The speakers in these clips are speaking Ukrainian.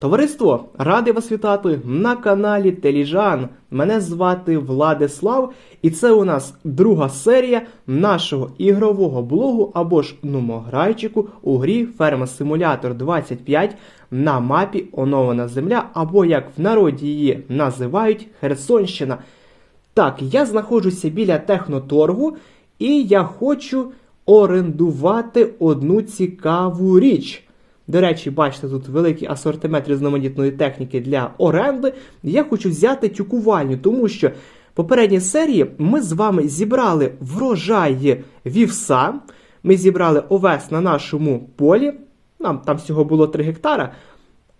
Товариство, радий вас вітати на каналі Теліжан. Мене звати Владислав, і це у нас друга серія нашого ігрового блогу або ж нумограйчику у грі Ферма Симулятор 25 на мапі Онована Земля, або як в народі її називають Херсонщина. Так, я знаходжуся біля техноторгу, і я хочу орендувати одну цікаву річ. До речі, бачите, тут великий асортимент різноманітної техніки для оренди. Я хочу взяти тюкувальню, тому що в попередній серії ми з вами зібрали врожай вівса. Ми зібрали овес на нашому полі. Нам там всього було 3 гектара.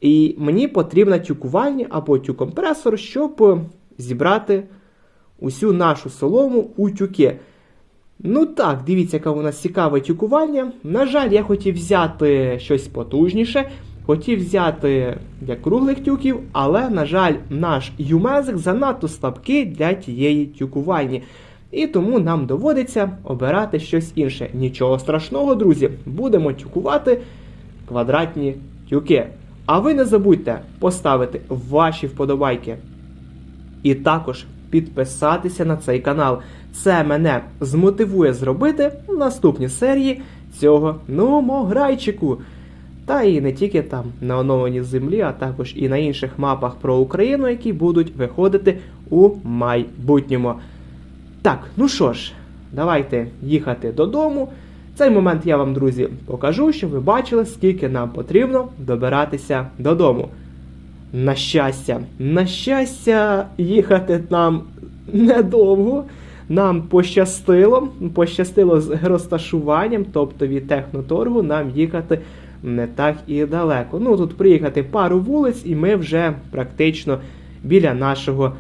І мені потрібна тюкувальня або тюкомпресор, щоб зібрати усю нашу солому у тюки. Ну так, дивіться, яка у нас цікаве тюкування. На жаль, я хотів взяти щось потужніше, хотів взяти для круглих тюків, але, на жаль, наш юмезик занадто слабкий для тієї тюкувальні. І тому нам доводиться обирати щось інше. Нічого страшного, друзі, будемо тюкувати квадратні тюки. А ви не забудьте поставити ваші вподобайки. І також підписатися на цей канал. Це мене змотивує зробити наступні серії цього номограйчику. Та і не тільки там на оновленій землі, а також і на інших мапах про Україну, які будуть виходити у майбутньому. Так, ну що ж, давайте їхати додому. Цей момент я вам, друзі, покажу, щоб ви бачили, скільки нам потрібно добиратися додому. На щастя, на щастя, їхати нам недовго. Нам пощастило, пощастило з розташуванням, тобто від техноторгу нам їхати не так і далеко. Ну тут приїхати пару вулиць, і ми вже практично біля нашого.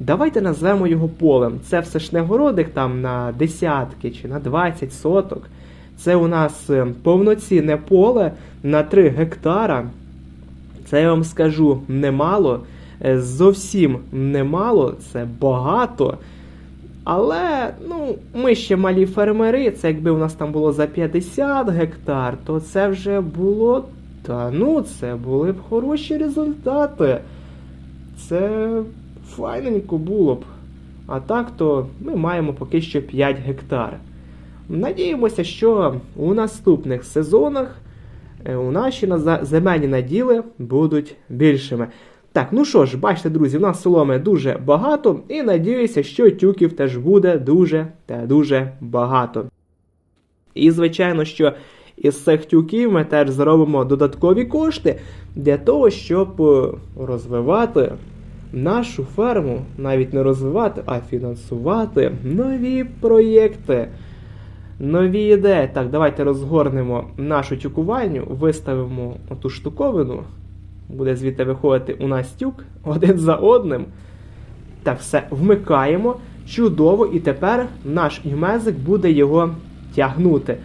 Давайте назвемо його полем. Це все ж не городик там на десятки чи на 20 соток. Це у нас е, повноцінне поле на 3 гектара. Це я вам скажу немало. Е, Зовсім немало, це багато. Але ну, ми ще малі фермери. Це якби у нас там було за 50 гектар, то це вже було. Та ну, це були б хороші результати. Це файненько було б. А так то ми маємо поки що 5 гектар. Надіємося, що у наступних сезонах е, у наші земельні наділи будуть більшими. Так, ну що ж, бачите, друзі, у нас соломи дуже багато, і надіюся, що тюків теж буде дуже та дуже багато. І, звичайно, що із цих тюків ми теж заробимо додаткові кошти для того, щоб е, розвивати нашу ферму, навіть не розвивати, а фінансувати нові проєкти. Нові ідеї. Так, давайте розгорнемо нашу тюкувальню, виставимо оту штуковину. Буде звідти виходити у нас тюк один за одним. Так, все, вмикаємо. Чудово, і тепер наш юмезик буде його тягнути.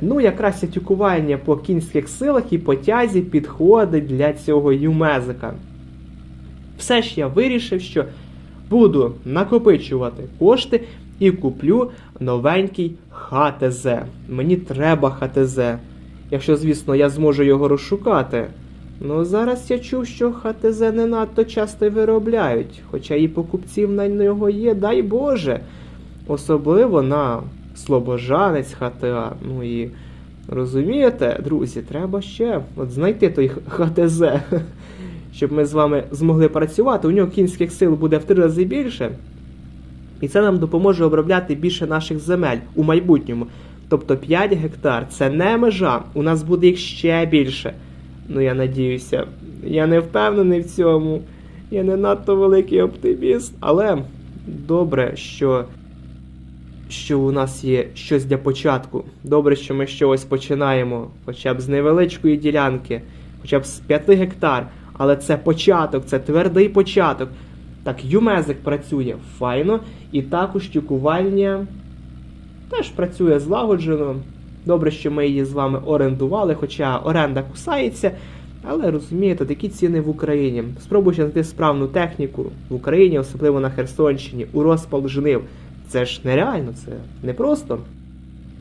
Ну, якраз тюкування по кінських силах і по тязі підходить для цього юмезика. Все ж я вирішив, що буду накопичувати кошти і куплю новенький ХТЗ. Мені треба ХТЗ. Якщо, звісно, я зможу його розшукати. Ну, зараз я чув, що ХТЗ не надто часто виробляють, хоча і покупців на нього є, дай Боже. Особливо на Слобожанець ХТА. Ну і розумієте, друзі, треба ще от знайти той ХТЗ, щоб ми з вами змогли працювати. У нього кінських сил буде в три рази більше. І це нам допоможе обробляти більше наших земель у майбутньому. Тобто 5 гектар це не межа, у нас буде їх ще більше. Ну, я надіюся. Я не впевнений в цьому. Я не надто великий оптиміст. Але добре, що, що у нас є щось для початку. Добре, що ми щось починаємо, хоча б з невеличкої ділянки, хоча б з 5 гектар. Але це початок, це твердий початок. Так, юмезик працює файно, і також тюкувальня теж працює злагоджено. Добре, що ми її з вами орендували, хоча оренда кусається. Але розумієте, такі ціни в Україні. Спробуйте знайти справну техніку в Україні, особливо на Херсонщині, у розпал жнив. Це ж нереально, це не просто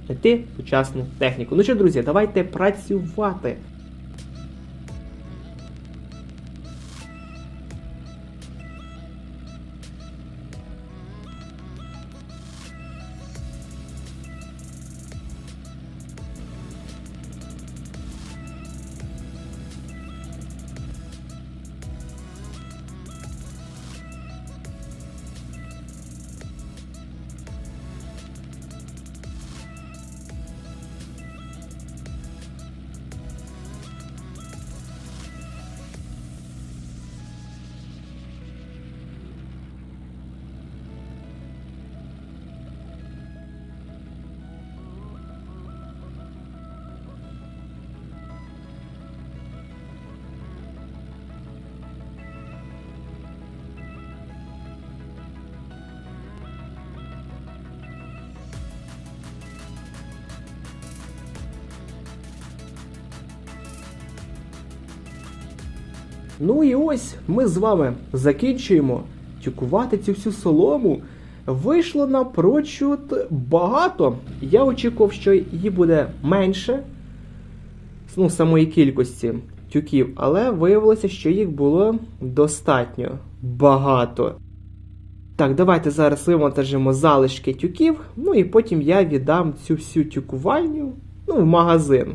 знайти сучасну техніку. Ну що, друзі, давайте працювати. Ну і ось ми з вами закінчуємо тюкувати цю всю солому. Вийшло напрочуд багато. Я очікував, що її буде менше, ну, самої кількості тюків, але виявилося, що їх було достатньо багато. Так, давайте зараз вивантажимо залишки тюків, ну і потім я віддам цю всю тюкувальню ну, в магазин.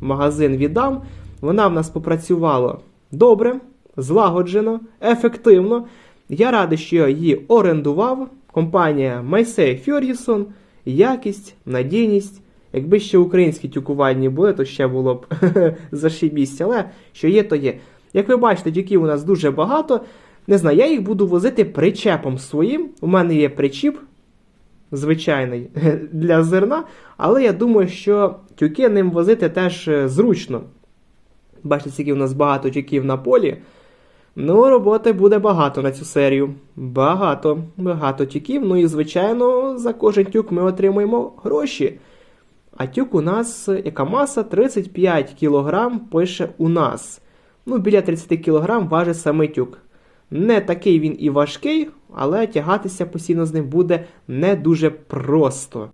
В магазин віддам. Вона в нас попрацювала добре, злагоджено, ефективно. Я радий, що я її орендував. Компанія Massey Ferguson, якість, надійність. Якби ще українські тюкувальні були, то ще було б зашибість, але що є, то є. Як ви бачите, тюків у нас дуже багато. Не знаю, я їх буду возити причепом своїм. У мене є причіп звичайний для зерна, але я думаю, що тюки ним возити теж е, зручно. Бачите, скільки у нас багато тюків на полі. Ну, роботи буде багато на цю серію. Багато, багато тюків. Ну і, звичайно, за кожен тюк ми отримуємо гроші. А тюк у нас, яка маса 35 кг пише у нас. Ну, біля 30 кг важить саме тюк. Не такий він і важкий, але тягатися постійно з ним буде не дуже просто.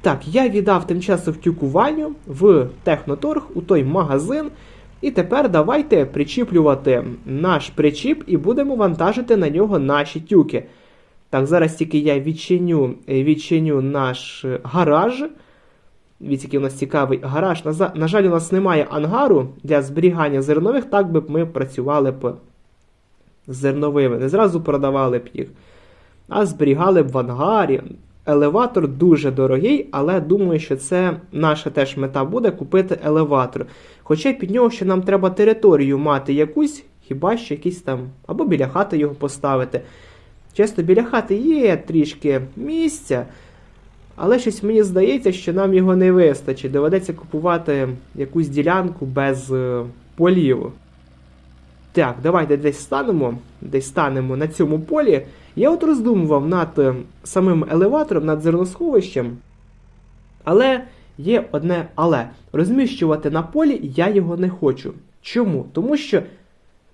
Так, я віддав тим часом тюкуванню в Техноторг у той магазин. І тепер давайте причіплювати наш причіп і будемо вантажити на нього наші тюки. Так, зараз тільки я відчиню, відчиню наш е, гараж. Від який у нас цікавий гараж. На, на жаль, у нас немає ангару для зберігання зернових, так би ми працювали б з зерновими. Не зразу продавали б їх, а зберігали б в ангарі. Елеватор дуже дорогий, але думаю, що це наша теж мета буде купити елеватор. Хоча під нього ще нам треба територію мати якусь, хіба що якийсь там, або біля хати його поставити. Чесно, біля хати є трішки місця, але щось мені здається, що нам його не вистачить. Доведеться купувати якусь ділянку без е, полів. Так, давайте десь станемо, десь станемо на цьому полі. Я от роздумував над е, самим елеватором, над зерносховищем. Але є одне але. Розміщувати на полі я його не хочу. Чому? Тому що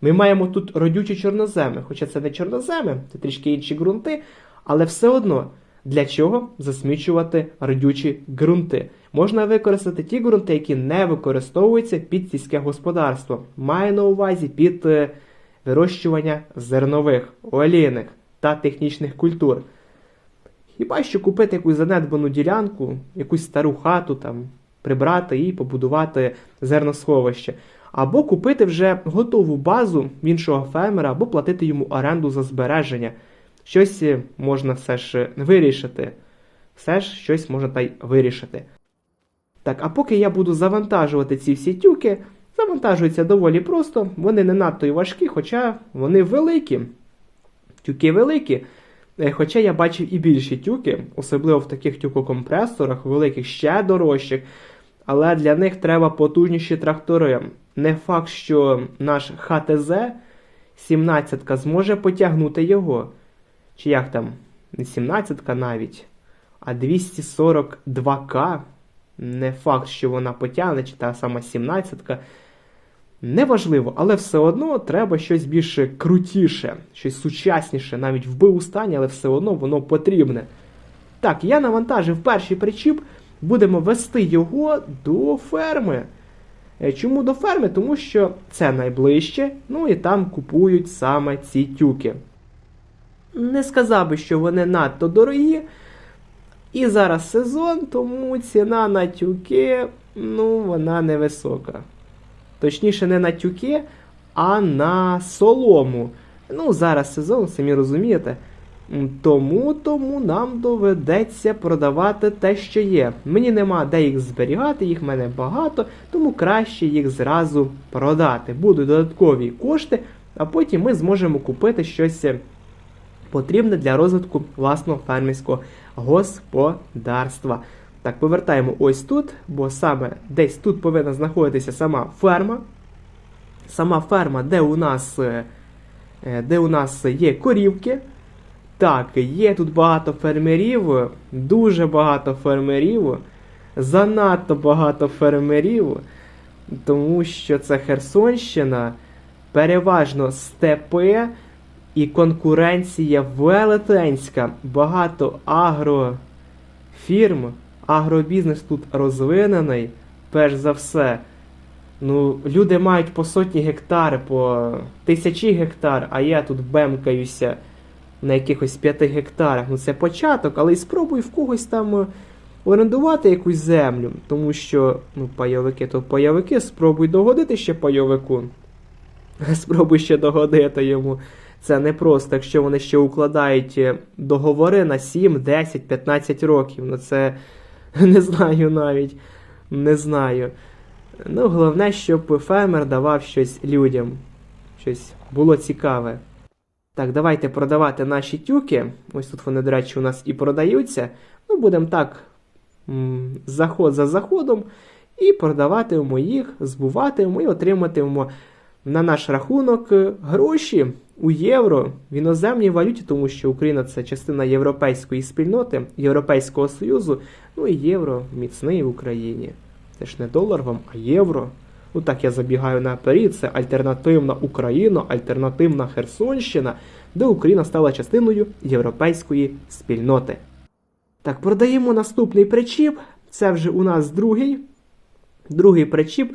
ми маємо тут родючі чорноземи. Хоча це не чорноземи, це трішки інші ґрунти, але все одно. Для чого засмічувати родючі ґрунти? Можна використати ті ґрунти, які не використовуються під сільське господарство. Маю на увазі під е, вирощування зернових, олійних та технічних культур. Хіба що купити якусь занедбану ділянку, якусь стару хату там, прибрати і побудувати зерносховище. Або купити вже готову базу в іншого фермера, або платити йому оренду за збереження. Щось е, можна все ж е, вирішити. Все ж щось можна та й вирішити. Так, а поки я буду завантажувати ці всі тюки, завантажуються доволі просто, вони не надто й важкі, хоча вони великі. Тюки великі. Е, Хоча я бачив і більші тюки, особливо в таких тюкокомпресорах, великих ще дорожчих. Але для них треба потужніші трактори. Не факт, що наш ХТЗ 17 зможе потягнути його. Чи як там? Не 17 навіть, а 242К. Не факт, що вона потягне, чи та сама 17-ка. Неважливо, але все одно треба щось більш крутіше, щось сучасніше, навіть в стані, але все одно воно потрібне. Так, я навантажив перший причіп, будемо вести його до ферми. Е, Чому до ферми? Тому що це найближче, ну і там купують саме ці тюки. Не сказав би, що вони надто дорогі. І зараз сезон, тому ціна на тюки, ну, вона невисока. Точніше, не на тюки, а на солому. Ну, зараз сезон, самі розумієте. Тому, тому нам доведеться продавати те, що є. Мені нема де їх зберігати, їх в мене багато, тому краще їх зразу продати. Будуть додаткові кошти, а потім ми зможемо купити щось е, потрібне для розвитку власного фермерського господарства. Так, повертаємо ось тут, бо саме десь тут повинна знаходитися сама ферма. Сама ферма, де у нас, е, е, де у нас є корівки. Так, є тут багато фермерів, дуже багато фермерів, занадто багато фермерів, тому що це Херсонщина. переважно степи і конкуренція велетенська. Багато агрофірм, агробізнес тут розвинений, перш за все. Ну, люди мають по сотні гектар, по тисячі гектар, а я тут бемкаюся на якихось п'яти гектарах. Ну це початок, але й спробуй в когось там е, орендувати якусь землю. Тому що, ну, пайовики то пайовики, спробуй догодити ще пайовику. Спробуй ще догодити йому. Це не просто, якщо вони ще укладають е, договори на 7, 10, 15 років. Ну це не знаю навіть. Не знаю. Ну, головне, щоб фермер давав щось людям. Щось було цікаве. Так, давайте продавати наші тюки. Ось тут вони, до речі, у нас і продаються. Ну, будемо так, заход за заходом, і продаватимемо їх, збуватимемо і отриматимемо на наш рахунок е, гроші у євро в іноземній валюті, тому що Україна це частина європейської спільноти, Європейського Союзу, ну і євро міцний в Україні. Це ж не долар вам, а євро. Ну так я забігаю наперед, це альтернативна Україна, альтернативна Херсонщина, де Україна стала частиною європейської спільноти. Так, продаємо наступний причіп. Це вже у нас другий. Другий причіп.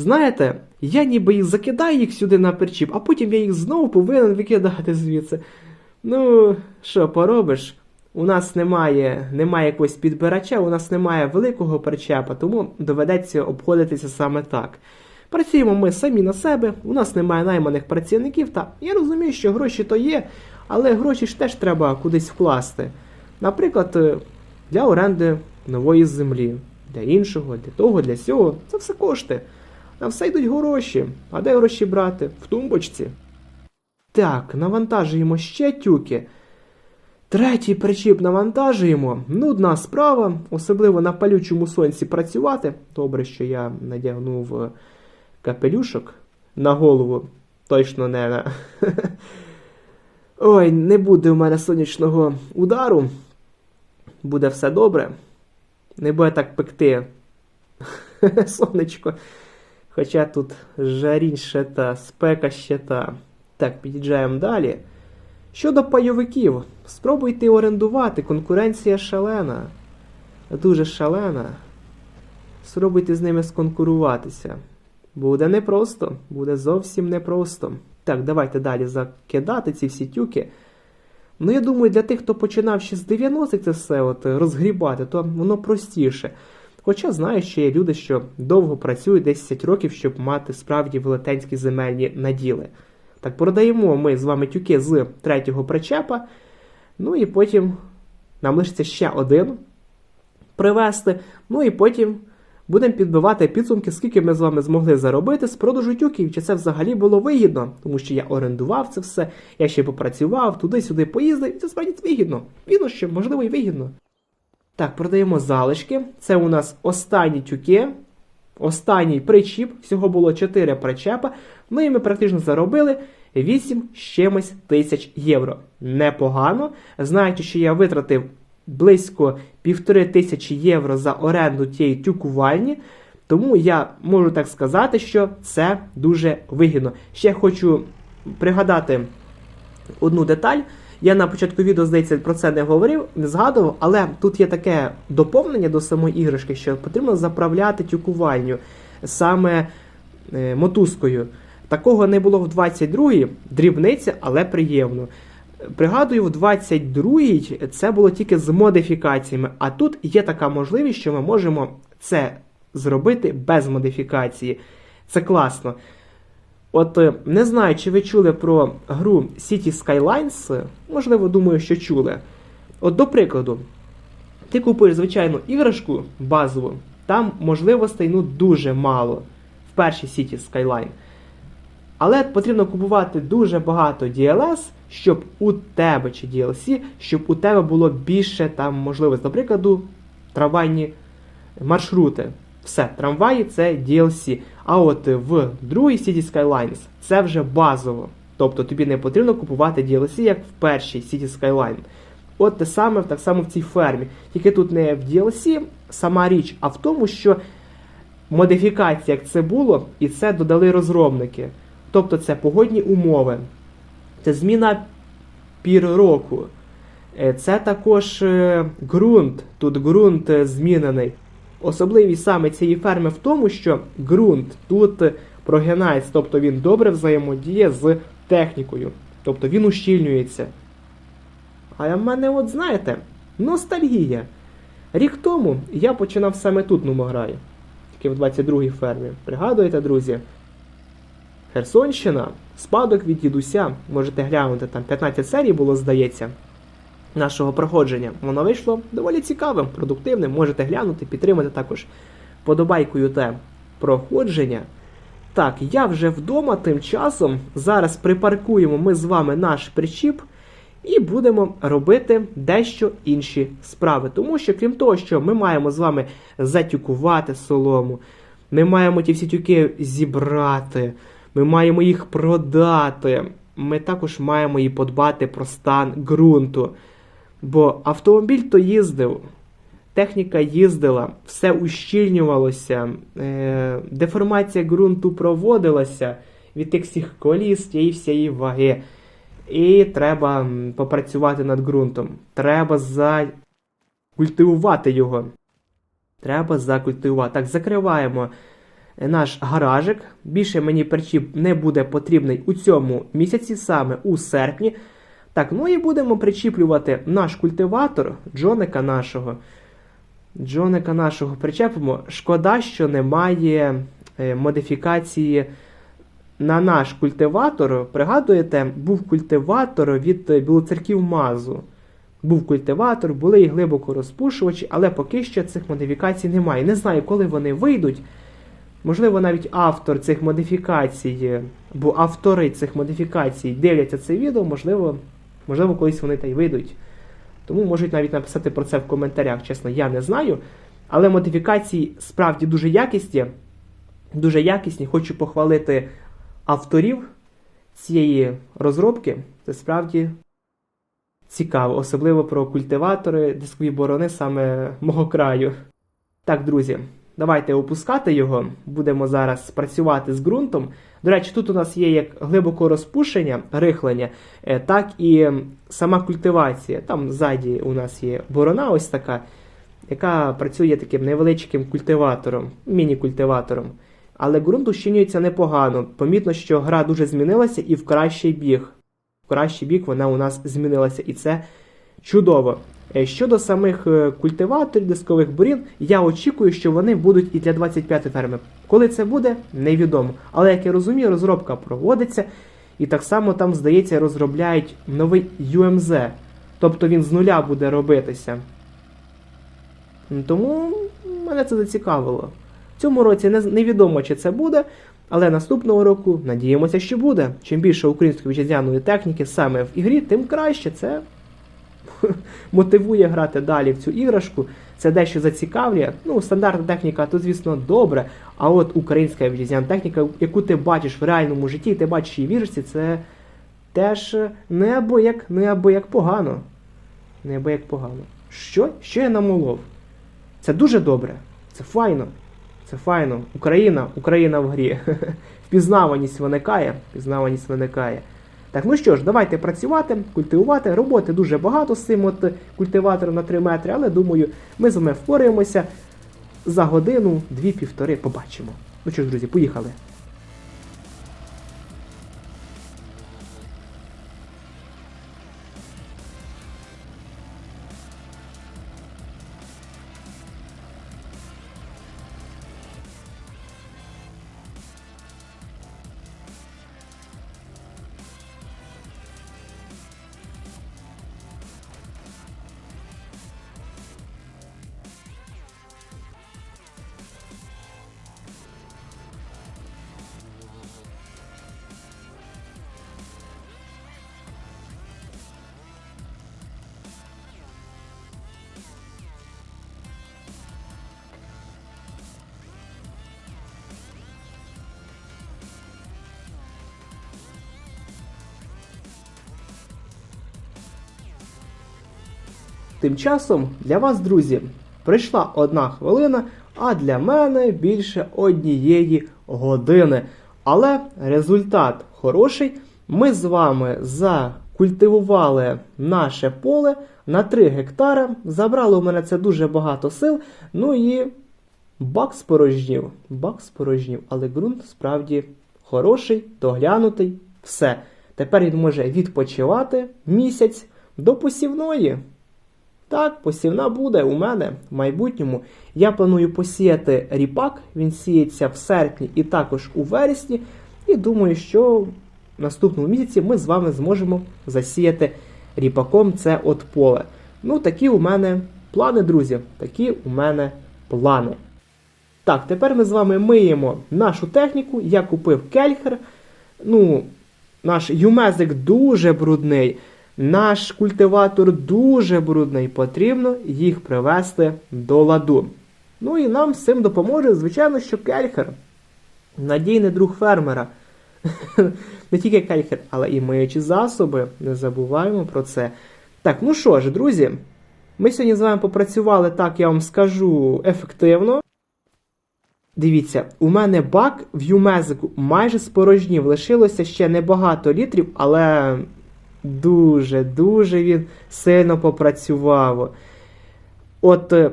Знаєте, я ніби їх закидаю їх сюди на причіп, а потім я їх знову повинен викидати звідси. Ну, що поробиш? У нас немає, немає якогось підбирача, у нас немає великого причепа, тому доведеться обходитися саме так. Працюємо ми самі на себе, у нас немає найманих працівників, та я розумію, що гроші то є, але гроші ж теж треба кудись вкласти. Наприклад, е, для оренди нової землі, для іншого, для того, для сього. Це все кошти. На все йдуть гроші. А де гроші брати? В тумбочці. Так, навантажуємо ще тюки. Третій причіп навантажуємо. Нудна справа, особливо на палючому сонці працювати. Добре, що я надягнув е, капелюшок на голову. Точно не на. Ой, не буде у мене сонячного удару. Буде все добре. Не буде так пекти сонечко. Хоча тут жарінь ще та, спека ще та. Так, під'їжджаємо далі. Щодо пайовиків, спробуйте орендувати, конкуренція шалена. Дуже шалена. Спробуйте з ними сконкуруватися. Буде непросто, буде зовсім непросто. Так, давайте далі закидати ці всі тюки. Ну, я думаю, для тих, хто починав ще з 90-х це все от, розгрібати, то воно простіше. Хоча знаю, що є люди, що довго працюють 10 років, щоб мати справді велетенські земельні наділи. Так, продаємо ми з вами тюки з третього причепа. Ну і потім нам лишиться ще один привезти. Ну і потім будемо підбивати підсумки, скільки ми з вами змогли заробити з продажу тюків, чи це взагалі було вигідно, тому що я орендував це все, я ще попрацював, туди-сюди поїздив, і це справді вигідно. Вірно, що можливо і вигідно. Так, продаємо залишки. Це у нас останні тюки. Останній причіп, всього було 4 причепа. Ну і ми практично заробили 8 з чимось тисяч євро. Непогано. Знаючи, що я витратив близько півтори тисячі євро за оренду тієї тюкувальні, тому я можу так сказати, що це дуже вигідно. Ще хочу пригадати одну деталь. Я на початку відео, здається, про це не говорив, не згадував, але тут є таке доповнення до самої іграшки, що потрібно заправляти тюкувальню саме е, мотузкою. Такого не було в 22-й, дрібниця, але приємно. Пригадую, в 22-й це було тільки з модифікаціями, а тут є така можливість, що ми можемо це зробити без модифікації. Це класно. От е, не знаю, чи ви чули про гру City Skylines, можливо, думаю, що чули. От, до прикладу, ти купуєш звичайну іграшку базову, там можливостей ну, дуже мало в першій City Skyline. Але потрібно купувати дуже багато DLS, щоб у тебе чи DLC, щоб у тебе було більше там можливостей. До прикладу, трамвайні маршрути. Все, трамваї це DLC. А от в другій City Skylines це вже базово. Тобто тобі не потрібно купувати DLC, як в першій City Skyline. От те саме так само в цій фермі. Тільки тут не в DLC сама річ, а в тому, що модифікація, як це було, і це додали розробники. Тобто це погодні умови, це зміна пір року. Е, Це також е, ґрунт. Тут ґрунт е, змінений. Особливість саме цієї ферми в тому, що ґрунт тут прогинається, тобто він добре взаємодіє з технікою. Тобто він ущільнюється. А в мене, от знаєте, ностальгія. Рік тому я починав саме тут Нумограю, тільки в 22-й фермі. Пригадуєте, друзі? Херсонщина, спадок від дідуся. Можете глянути, там 15 серій було, здається, нашого проходження. Воно вийшло доволі цікавим, продуктивним. Можете глянути, підтримати також подобайкою те проходження. Так, я вже вдома тим часом. Зараз припаркуємо ми з вами наш причіп і будемо робити дещо інші справи. Тому що, крім того, що ми маємо з вами затюкувати солому, ми маємо ті всі тюки зібрати, ми маємо їх продати. Ми також маємо і подбати про стан ґрунту. Бо автомобіль то їздив, техніка їздила, все ущільнювалося, е, деформація ґрунту проводилася від тих всіх коліс, тієї всієї ваги. І треба попрацювати над ґрунтом. Треба закультивувати його. Треба закультивувати. Так, закриваємо е, наш гаражик. Більше мені причіп не буде потрібний у цьому місяці, саме у серпні. Так, ну і будемо причіплювати наш культиватор, Джоника нашого. Джоника нашого причепимо. Шкода, що немає е, модифікації на наш культиватор. Пригадуєте, був культиватор від білоцерків Мазу. Був культиватор, були і глибоко розпушувачі, але поки що цих модифікацій немає. Не знаю, коли вони вийдуть. Можливо, навіть автор цих модифікацій, бо автори цих модифікацій дивляться це відео, можливо, можливо, колись вони та й вийдуть. Тому можуть навіть написати про це в коментарях. Чесно, я не знаю. Але модифікації справді дуже якісні. Дуже якісні. Хочу похвалити авторів цієї розробки. Це справді цікаво, особливо про культиватори дискові борони саме мого краю. Так, друзі, давайте опускати його. Будемо зараз працювати з ґрунтом. До речі, тут у нас є як глибоко розпушення, рихлення, е, так і сама культивація. Там ззаді у нас є борона, ось така, яка працює таким невеличким культиватором, міні-культиватором. Але ґрунт ущільнюється непогано. Помітно, що гра дуже змінилася і в кращий біг. В кращий бік вона у нас змінилася, і це чудово. Е, Щодо самих е, культиваторів дискових бурін, я очікую, що вони будуть і для 25 ферми. Коли це буде, невідомо. Але як я розумію, розробка проводиться, і так само там, здається, розробляють новий UMZ. Тобто він з нуля буде робитися. Тому мене це зацікавило. В цьому році невідомо, чи це буде, але наступного року надіємося, що буде. Чим більше української вітчизняної техніки саме в ігрі, тим краще. Це мотивує грати далі в цю іграшку. Це дещо зацікавлює. Ну, стандартна техніка, то, звісно, добре. А от українська вітчизняна техніка, яку ти бачиш в реальному житті, ти бачиш її в іграшці, це теж не або як, погано. Не або як погано. Що? Що я намолов? Це дуже добре. Це файно. Це файно. Україна, Україна в грі. Впізнаваність виникає. Впізнаваність виникає. Так, ну що ж, давайте працювати, культивувати. Роботи дуже багато з цим от культиватором на 3 метри, але думаю, ми з вами впораємося за годину, дві-півтори, побачимо. Ну що ж, друзі, поїхали. Тим часом для вас, друзі, прийшла одна хвилина, а для мене більше однієї години. Але результат хороший. Ми з вами закультивували наше поле на 3 гектара. Забрали у мене це дуже багато сил. Ну і бак спорожнів. Бак спорожнів, але ґрунт справді хороший, доглянутий. Все. Тепер він може відпочивати місяць до посівної. Так, посівна буде у мене в майбутньому. Я планую посіяти ріпак, він сіється в серпні і також у вересні. І думаю, що в наступному місяці ми з вами зможемо засіяти ріпаком це от поле. Ну, такі у мене плани, друзі. Такі у мене плани. Так, тепер ми з вами миємо нашу техніку. Я купив кельхер. Ну, наш юмезик дуже брудний. Наш культиватор дуже брудний. Потрібно їх привести до ладу. Ну і нам з цим допоможе, звичайно, що кельхер. Надійний друг фермера. Не тільки кельхер, але і миючі засоби. Не забуваємо про це. Так, ну що ж, друзі, ми сьогодні з вами попрацювали, так я вам скажу, ефективно. Дивіться, у мене бак в юмезику майже спорожнів. Лишилося ще небагато літрів, але дуже, дуже він сильно попрацював. От е,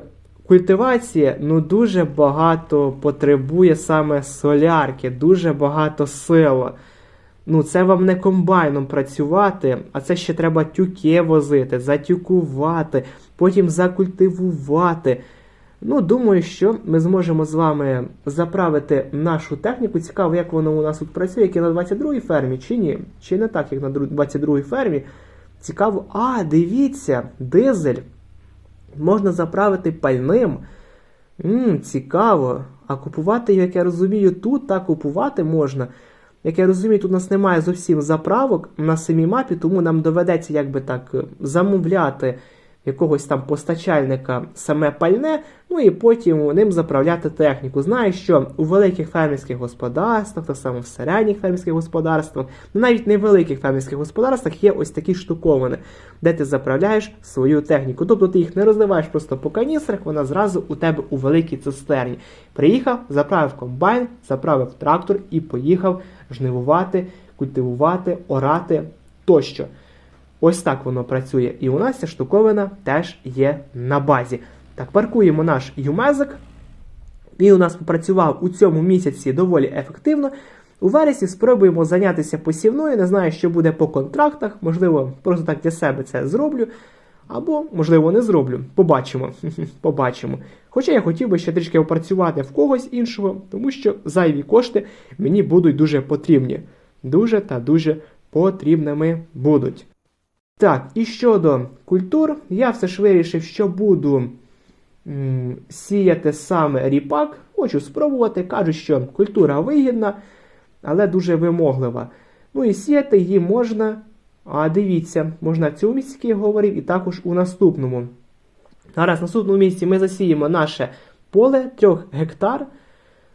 культивація ну, дуже багато потребує саме солярки, дуже багато сил. Ну, це вам не комбайном працювати, а це ще треба тюки возити, затюкувати, потім закультивувати. Ну, думаю, що ми зможемо з вами заправити нашу техніку. Цікаво, як воно у нас тут працює, як і на 22-й фермі, чи ні? Чи не так, як на 22-й фермі. Цікаво, а, дивіться, дизель можна заправити пальним. Ммм, цікаво. А купувати, як я розумію, тут так купувати можна. Як я розумію, тут у нас немає зовсім заправок на самій мапі, тому нам доведеться якби так е, замовляти якогось там постачальника саме пальне, ну і потім ним заправляти техніку. Знаю, що у великих фермерських господарствах, так само в середніх фермерських господарствах, ну навіть не в фермерських господарствах є ось такі штуковини, де ти заправляєш свою техніку. Тобто ти їх не розливаєш просто по каністрах, вона зразу у тебе у великій цистерні. Приїхав, заправив комбайн, заправив трактор і поїхав жнивувати, культивувати, орати тощо. Ось так воно працює. І у нас ця штуковина теж є на базі. Так, паркуємо наш юмезик. Він у нас попрацював у цьому місяці доволі ефективно. У вересні спробуємо зайнятися посівною. Не знаю, що буде по контрактах. Можливо, просто так для себе це зроблю. Або, можливо, не зроблю. Побачимо. Побачимо. Хоча я хотів би ще трішки опрацювати в когось іншого, тому що зайві кошти мені будуть дуже потрібні. Дуже та дуже потрібними будуть. Так, і щодо культур, я все ж вирішив, що буду м, сіяти саме ріпак. Хочу спробувати. Кажуть, що культура вигідна, але дуже вимоглива. Ну і сіяти її можна. А дивіться, можна в цьому місці, як я говорив, і також у наступному. Зараз в наступному місці ми засіємо наше поле 3 гектар.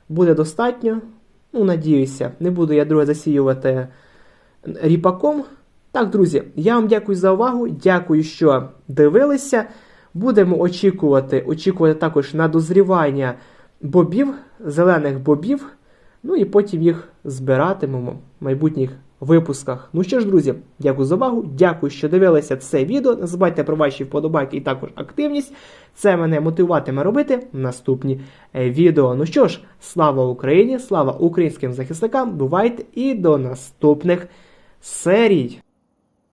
Буде достатньо. Ну, надіюся, не буду я друге засіювати ріпаком. Так, друзі, я вам дякую за увагу. Дякую, що дивилися. Будемо очікувати, очікувати також на дозрівання бобів, зелених бобів. Ну і потім їх збиратимемо в майбутніх випусках. Ну що ж, друзі, дякую за увагу. Дякую, що дивилися це відео. Не забувайте про ваші вподобайки і також активність. Це мене мотивуватиме робити наступні е, відео. Ну що ж, слава Україні, слава українським захисникам. Бувайте і до наступних серій.